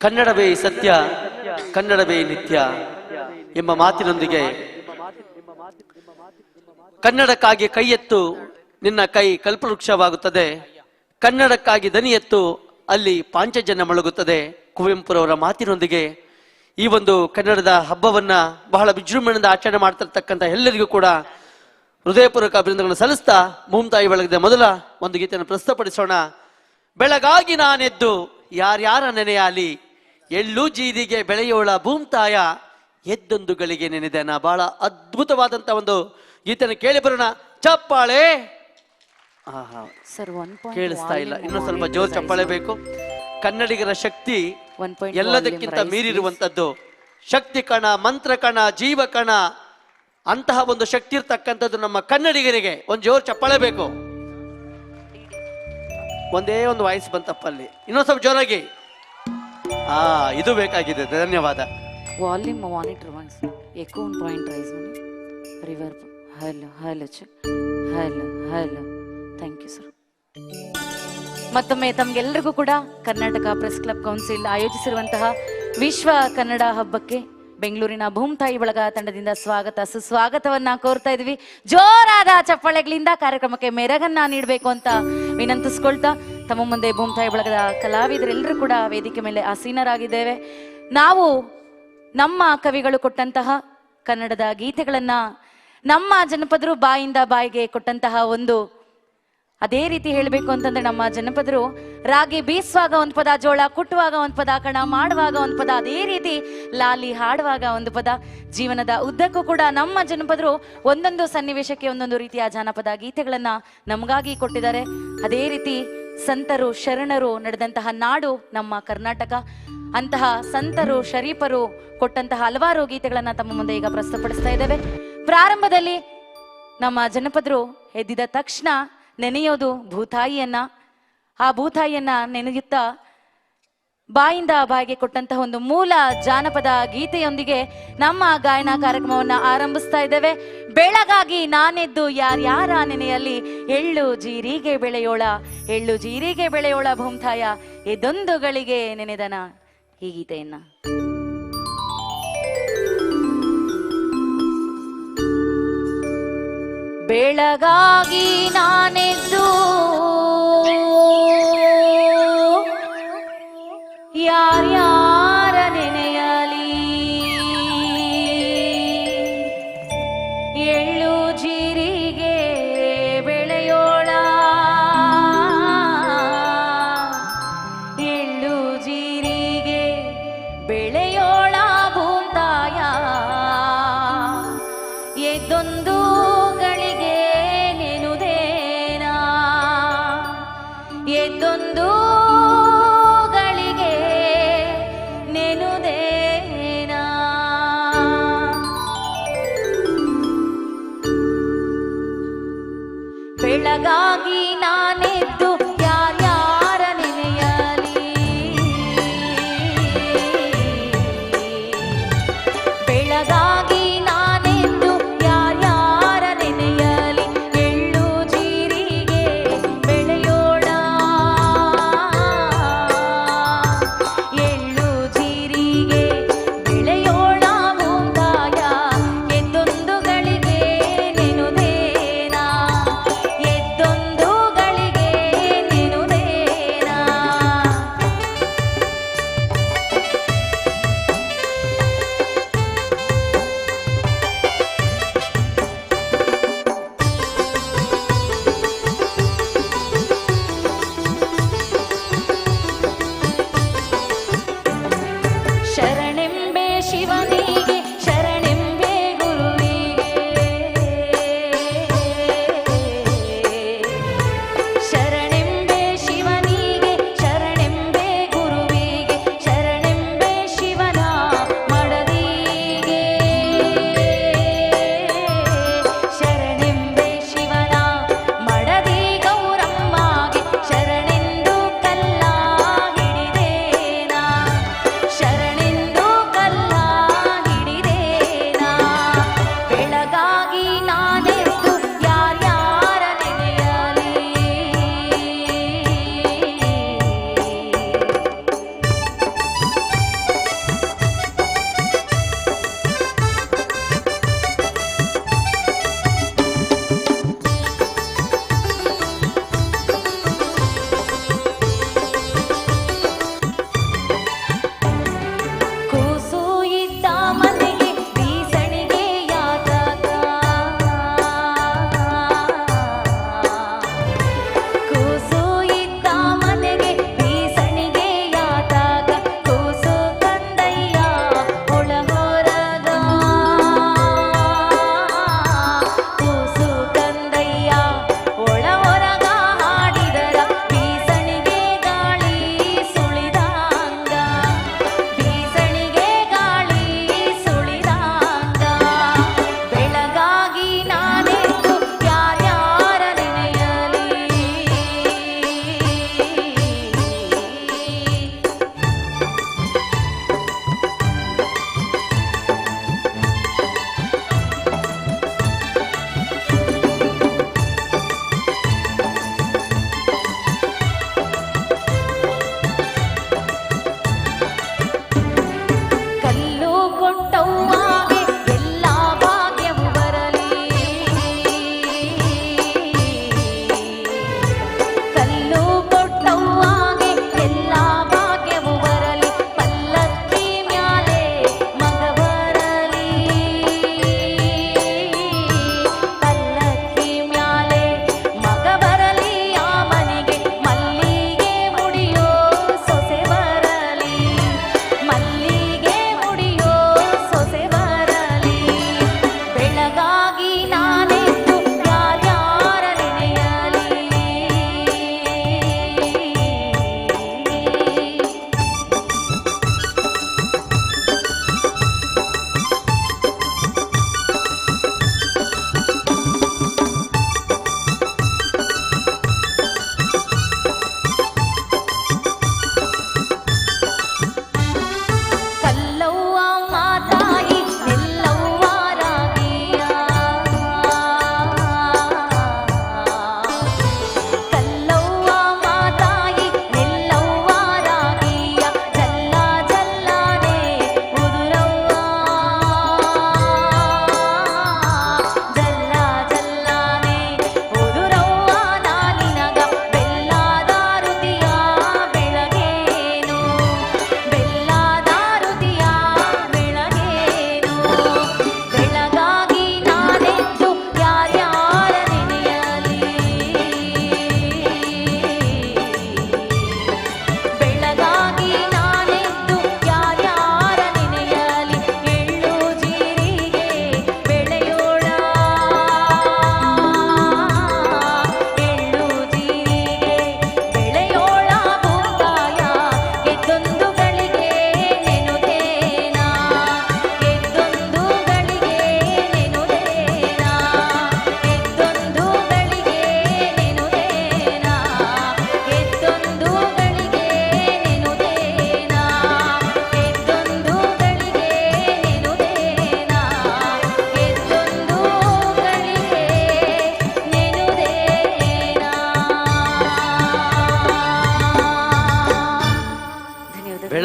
ಕನ್ನಡವೇ ಸತ್ಯ ಕನ್ನಡವೇ ನಿತ್ಯ ಎಂಬ ಮಾತಿನೊಂದಿಗೆ ಕನ್ನಡಕ್ಕಾಗಿ ಕೈ ಎತ್ತು ನಿನ್ನ ಕೈ ಕಲ್ಪವೃಕ್ಷವಾಗುತ್ತದೆ. ಕನ್ನಡಕ್ಕಾಗಿ ದನಿ ಎತ್ತು ಅಲ್ಲಿ ಪಾಂಚಜನ್ಯ ಮೊಳಗುತ್ತದೆ ಕುವೆಂಪುರವರ ಮಾತಿನೊಂದಿಗೆ ಈ ಒಂದು ಕನ್ನಡದ ಹಬ್ಬವನ್ನ ಬಹಳ ವಿಜೃಂಭಣೆಯಿಂದ ಆಚರಣೆ ಮಾಡ್ತಿರ್ತಕ್ಕಂಥ ಎಲ್ಲರಿಗೂ ಕೂಡ ಹೃದಯಪೂರ್ವಕ ಅಭಿನಂದನೆಗಳನ್ನು ಸಲ್ಲಿಸ್ತಾ ಭೂಮ್ತಾಯಿ ಬೆಳಗಿದೆ ಮೊದಲ ಒಂದು ಗೀತೆಯನ್ನು ಪ್ರಸ್ತುತಪಡಿಸೋಣ. ಬೆಳಗಾಗಿ ನಾನೆದ್ದು ಯಾರ್ಯಾರ ನೆನೆಯಾಲಿ ಎಳ್ಳು ಜೀರಿಗೆ ಬೆಳೆಯೋಳ ಭೂಮ್ತಾಯ ಎದ್ದೊಂದು ಗಳಿಗೆ ನಾ ಬಹಳ ಅದ್ಭುತವಾದಂತ ಒಂದು ಗೀತೆಯನ್ನು ಕೇಳಿ ಬರೋಣ. ಚಪ್ಪಾಳೆ! ಆಹಾ, ಸರ್ ಒನ್ ಕೇಳಿಸ್ತಾ ಇಲ್ಲ. ಇನ್ನೊಂದು ಸ್ವಲ್ಪ ಜೋರ್ ಚಪ್ಪಾಳೆ ಬೇಕು. ಕನ್ನಡಿಗರ ಶಕ್ತಿ ಎಲ್ಲದಕ್ಕಿಂತ ಮೀರಿರುವಂತದ್ದು. ಶಕ್ತಿ ಕಣ ಮಂತ್ರ ಕಣ ಜೀವ ಕಣ ಅಂತಹ ಒಂದು ಶಕ್ತಿ ಇರ್ತಕ್ಕಂಥದ್ದು ನಮ್ಮ ಕನ್ನಡಿಗರಿಗೆ ಒಂದು ಜೋರು ಚಪ್ಪಾಳೆ ಬೇಕು. ಒಂದೇ ಒಂದು ವಾಯ್ಸ್ ಬಂತಪ್ಪ ಅಲ್ಲಿ. ಇನ್ನೊಂದು ಸ್ವಲ್ಪ ಜೋರಾಗಿ. ಆ, ಇದು ಬೇಕಾಗಿದೆ, ಧನ್ಯವಾದ. ವಾಲ್ಯೂಮ್ ರೈಸ್ ಮಾಡಿ ರಿವರ್ಬ್. ಹಲೋ ಹಲೋ ಚ. Hello hello. Thank you sir. ಮತ್ತೊಮ್ಮೆ ತಮ್ಗೆಲ್ಲರಿಗೂ ಕೂಡ ಕರ್ನಾಟಕ ಪ್ರೆಸ್ ಕ್ಲಬ್ ಕೌನ್ಸಿಲ್ ಆಯೋಜಿಸಿರುವಂತಹ ವಿಶ್ವ ಕನ್ನಡ ಹಬ್ಬಕ್ಕೆ ಬೆಂಗಳೂರಿನ ಭೂಮ್ತಾಯಿ ಬಳಗ ತಂಡದಿಂದ ಸ್ವಾಗತ, ಸುಸ್ವಾಗತವನ್ನ ಕೋರ್ತಾ ಇದ್ವಿ. ಜೋರಾದ ಚಪ್ಪಾಳೆಗಳಿಂದ ಕಾರ್ಯಕ್ರಮಕ್ಕೆ ಮೆರಗನ್ನ ನೀಡಬೇಕು ಅಂತ ವಿನಂತಿಸ್ಕೊಳ್ತಾ ತಮ್ಮ ಮುಂದೆ ಭೂಮ್ತಾಯಿ ಬಳಗದ ಕಲಾವಿದರೆಲ್ಲರೂ ಕೂಡ ವೇದಿಕೆ ಮೇಲೆ ಆಸೀನರಾಗಿದ್ದೇವೆ. ನಾವು ನಮ್ಮ ಕವಿಗಳು ಕೊಟ್ಟಂತಹ ಕನ್ನಡದ ಗೀತೆಗಳನ್ನ ನಮ್ಮ ಜನಪದರು ಬಾಯಿಂದ ಬಾಯಿಗೆ ಕೊಟ್ಟಂತಹ ಒಂದು ಅದೇ ರೀತಿ ಹೇಳಬೇಕು ಅಂತಂದ್ರೆ ನಮ್ಮ ಜನಪದರು, ರಾಗಿ ಬೀಸುವಾಗ ಒಂದು ಪದ, ಜೋಳ ಕುಟ್ಟುವಾಗ ಒಂದು ಪದ, ಕಣ ಮಾಡುವಾಗ ಒಂದು ಪದ, ಅದೇ ರೀತಿ ಲಾಲಿ ಹಾಡುವಾಗ ಒಂದು ಪದ, ಜೀವನದ ಉದ್ದಕ್ಕೂ ಕೂಡ ನಮ್ಮ ಜನಪದರು ಒಂದೊಂದು ಸನ್ನಿವೇಶಕ್ಕೆ ಒಂದೊಂದು ರೀತಿಯ ಜಾನಪದ ಗೀತೆಗಳನ್ನ ನಮಗಾಗಿ ಕೊಟ್ಟಿದ್ದಾರೆ. ಅದೇ ರೀತಿ ಸಂತರು, ಶರಣರು ನಡೆದಂತಹ ನಾಡು ನಮ್ಮ ಕರ್ನಾಟಕ. ಅಂತಹ ಸಂತರು, ಶರೀಫರು ಕೊಟ್ಟಂತಹ ಹಲವಾರು ಗೀತೆಗಳನ್ನ ತಮ್ಮ ಮುಂದೆ ಈಗ ಪ್ರಸ್ತುತಪಡಿಸ್ತಾ ಇದ್ದೇವೆ. ಪ್ರಾರಂಭದಲ್ಲಿ ನಮ್ಮ ಜನಪದರು ಎದ್ದಿದ ತಕ್ಷಣ ನೆನೆಯೋದು ಭೂತಾಯಿಯನ್ನ. ಆ ಭೂತಾಯಿಯನ್ನ ನೆನೆಯುತ್ತಾ ಬಾಯಿಂದ ಬಾಯಿಗೆ ಕೊಟ್ಟಂತಹ ಒಂದು ಮೂಲ ಜಾನಪದ ಗೀತೆಯೊಂದಿಗೆ ನಮ್ಮ ಗಾಯನ ಕಾರ್ಯಕ್ರಮವನ್ನ ಆರಂಭಿಸ್ತಾ ಇದ್ದೇವೆ. ಬೆಳಗಾಗಿ ನಾನೆದ್ದು ಯಾರ್ಯಾರ ನೆನೆಯಲ್ಲಿ, ಎಳ್ಳು ಜೀರಿಗೆ ಬೆಳೆಯೋಳ, ಎಳ್ಳು ಜೀರಿಗೆ ಬೆಳೆಯೋಳ ಭೂಮ್ತಾಯ ಇದೊಂದು ಗಳಿಗೆ ನೆನೆದನ ಈ ಗೀತೆಯನ್ನ. ಬೆಳಗಾಗಿ ನಾನೆದ್ದು ಯಾರ್ಯಾರ ನೆನೆಯಲಿ ಎಳ್ಳು ಜೀರಿಗೆ ಬೆಳೆಯೋಳ ಎಳ್ಳು ಜೀರಿಗೆ ಬೆಳೆಯೋಳ ಭೂತಾಯ. ಎದ್ದೊಂದು ಬೆಳಗಾಗಿ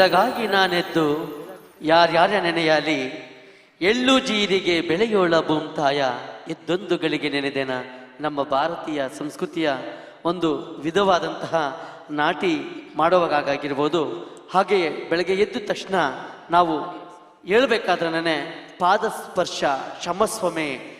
ಬೆಳಗಾಗಿ ನಾನೆದ್ದು, ಯಾರ್ಯಾರ ನೆನೆಯಲಿ, ಎಳ್ಳು ಜೀರಿಗೆ ಬೆಳೆಯೋಳ ಭೂಮ್ತಾಯ ಎದ್ದೊಂದು ಗಳಿಗೆ ನೆನೆದೆನ ನಮ್ಮ ಭಾರತೀಯ ಸಂಸ್ಕೃತಿಯ ಒಂದು ವಿಧವಾದಂತಹ ನಾಟಿ ಮಾಡುವಾಗಾಗಿರ್ಬೋದು ಹಾಗೆಯೇ ಬೆಳಗ್ಗೆ ಎದ್ದ ತಕ್ಷಣ ನಾವು ಹೇಳ್ಬೇಕಾದ್ರೆ ನೆನೆ ಪಾದಸ್ಪರ್ಶ ಶಮಸ್ವಮೆ